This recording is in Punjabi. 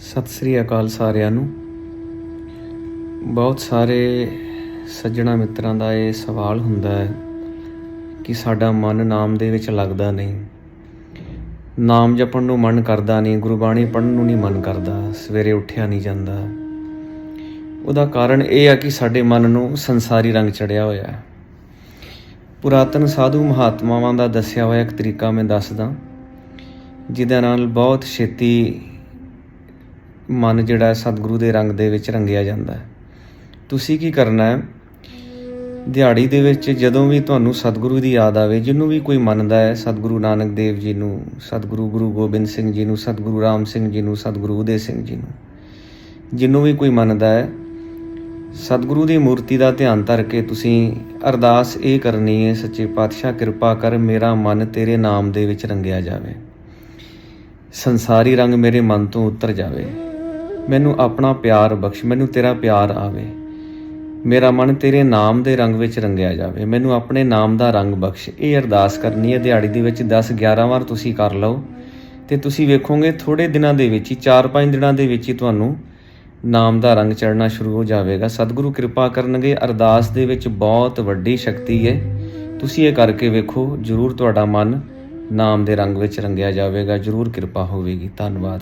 ਸਤਿ ਸ੍ਰੀ ਅਕਾਲ ਸਾਰਿਆਂ ਨੂੰ। ਬਹੁਤ ਸਾਰੇ ਸੱਜਣਾ ਮਿੱਤਰਾਂ ਦਾ ਇਹ ਸਵਾਲ ਹੁੰਦਾ ਹੈ ਕਿ ਸਾਡਾ ਮਨ ਨਾਮ ਦੇ ਵਿੱਚ ਲੱਗਦਾ ਨਹੀਂ। ਨਾਮ ਜਪਣ ਨੂੰ ਮਨ ਕਰਦਾ ਨਹੀਂ, ਗੁਰਬਾਣੀ ਪੜ੍ਹਨ ਨੂੰ ਨਹੀਂ ਮਨ ਕਰਦਾ, ਸਵੇਰੇ ਉੱਠਿਆ ਨਹੀਂ ਜਾਂਦਾ। ਉਹਦਾ ਕਾਰਨ ਇਹ ਆ ਕਿ ਸਾਡੇ ਮਨ ਨੂੰ ਸੰਸਾਰੀ ਰੰਗ ਚੜਿਆ ਹੋਇਆ ਹੈ। ਪੁਰਾਤਨ ਸਾਧੂ ਮਹਾਤਮਾਵਾਂ ਦਾ ਦੱਸਿਆ ਹੋਇਆ ਇੱਕ ਤਰੀਕਾ ਮੈਂ ਦੱਸਦਾ, ਜਿਹਦੇ ਨਾਲ ਬਹੁਤ ਛੇਤੀ ਮਨ ਜਿਹੜਾ ਹੈ ਸਤਿਗੁਰੂ ਦੇ ਰੰਗ ਦੇ ਵਿੱਚ ਰੰਗਿਆ ਜਾਂਦਾ ਹੈ। ਤੁਸੀਂ ਕੀ ਕਰਨਾ ਹੈ? ਦਿਹਾੜੀ ਦੇ ਵਿੱਚ ਜਦੋਂ ਵੀ ਤੁਹਾਨੂੰ ਸਤਿਗੁਰੂ ਦੀ ਯਾਦ ਆਵੇ, ਜਿਹਨੂੰ ਵੀ ਕੋਈ ਮੰਨਦਾ ਹੈ, ਸਤਿਗੁਰੂ ਨਾਨਕ ਦੇਵ ਜੀ ਨੂੰ, ਸਤਿਗੁਰੂ ਗੁਰੂ ਗੋਬਿੰਦ ਸਿੰਘ ਜੀ ਨੂੰ, ਸਤਿਗੁਰੂ ਰਾਮ ਸਿੰਘ ਜੀ ਨੂੰ, ਸਤਿਗੁਰੂ ਉਦੇ ਸਿੰਘ ਜੀ ਨੂੰ, ਜਿਹਨੂੰ ਵੀ ਕੋਈ ਮੰਨਦਾ ਹੈ, ਸਤਿਗੁਰੂ ਦੀ ਮੂਰਤੀ ਦਾ ਧਿਆਨ ਧਰ ਕੇ ਤੁਸੀਂ ਅਰਦਾਸ ਇਹ ਕਰਨੀ ਹੈ, ਸੱਚੇ ਪਾਤਸ਼ਾਹ, ਕਿਰਪਾ ਕਰ ਮੇਰਾ ਮਨ ਤੇਰੇ ਨਾਮ ਦੇ ਵਿੱਚ ਰੰਗਿਆ ਜਾਵੇ। ਸੰਸਾਰੀ ਰੰਗ ਮੇਰੇ ਮਨ ਤੋਂ ਉਤਰ ਜਾਵੇ। ਮੈਨੂੰ ਆਪਣਾ ਪਿਆਰ ਬਖਸ਼, ਮੈਨੂੰ ਤੇਰਾ ਪਿਆਰ ਆਵੇ। ਮੇਰਾ ਮਨ ਤੇਰੇ ਨਾਮ ਦੇ ਰੰਗ ਵਿੱਚ ਰੰਗਿਆ ਜਾਵੇ। ਮੈਨੂੰ ਆਪਣੇ ਨਾਮ ਦਾ ਰੰਗ ਬਖਸ਼। ਇਹ ਅਰਦਾਸ ਕਰਨੀ ਹੈ, ਦਿਹਾੜੀ ਦੇ ਵਿੱਚ 10 11 ਵਾਰ ਤੁਸੀਂ ਕਰ ਲਓ। ਤੇ ਤੁਸੀਂ ਵੇਖੋਗੇ ਥੋੜੇ ਦਿਨਾਂ ਦੇ ਵਿੱਚ ਹੀ 4-5 ਦਿਨਾਂ ਦੇ ਵਿੱਚ ਹੀ ਤੁਹਾਨੂੰ ਨਾਮ ਦਾ ਰੰਗ ਚੜਨਾ ਸ਼ੁਰੂ ਹੋ ਜਾਵੇਗਾ। ਸਤਿਗੁਰੂ ਕਿਰਪਾ ਕਰਨਗੇ। ਅਰਦਾਸ ਦੇ ਵਿੱਚ ਬਹੁਤ ਵੱਡੀ ਸ਼ਕਤੀ ਹੈ। ਤੁਸੀਂ ਇਹ ਕਰਕੇ ਵੇਖੋ, ਜਰੂਰ ਤੁਹਾਡਾ ਮਨ ਨਾਮ ਦੇ ਰੰਗ ਵਿੱਚ ਰੰਗਿਆ ਜਾਵੇਗਾ। ਜਰੂਰ ਕਿਰਪਾ ਹੋਵੇਗੀ। ਧੰਨਵਾਦ।